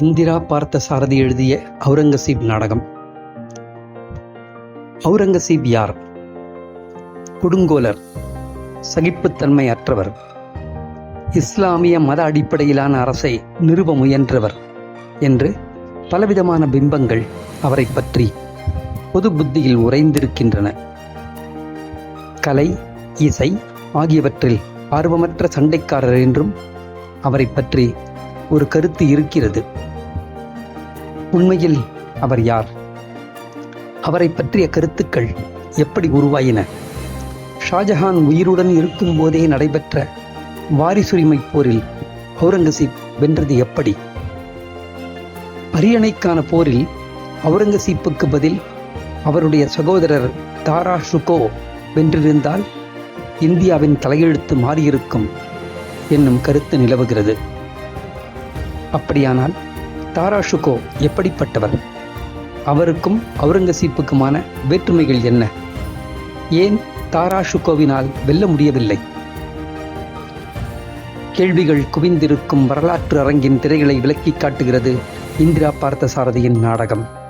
இந்திரா பார்த்த சாரதி எழுதிய அவுரங்கசீப் நாடகம். அவுரங்கசீப் யார்? கொடுங்கோலர் சகிப்புத்தன்மை அற்றவர். இஸ்லாமிய மத அடிப்படையிலான அரசை நிறுவ முயன்றவர் என்று பலவிதமான பிம்பங்கள் அவரை பற்றி பொது புத்தியில் உறைந்திருக்கின்றன. கலை இசை ஆகியவற்றில் ஆர்வமற்ற சண்டைக்காரர் என்றும் அவரை பற்றி ஒரு கருத்து இருக்கிறது. உண்மையில் அவர் யார்? அவரை பற்றிய கருத்துக்கள் எப்படி உருவாயின? ஷாஜஹான் உயிருடன் இருக்கும்போதே நடைபெற்ற வாரிசுரிமை போரில் அவுரங்கசீப் வென்றது எப்படி? அரியணைக்கான போரில் அவுரங்கசீப்புக்கு பதில் அவருடைய சகோதரர் தாரா ஷுகோ வென்றிருந்தால் இந்தியாவின் தலையெழுத்து மாறியிருக்கும் என்னும் கருத்து நிலவுகிறது. அப்படியானால் தாராஷுகோ எப்படிப்பட்டவர்? அவருக்கும் அவுரங்கசீப்புக்குமான வேற்றுமைகள் என்ன? ஏன் தாராஷுகோவினால் வெல்ல முடியவில்லை? கேள்விகள் குவிந்திருக்கும் வரலாற்று அரங்கின் திரைகளை விளக்கிக் காட்டுகிறது இந்திரா பார்த்தசாரதியின் நாடகம்.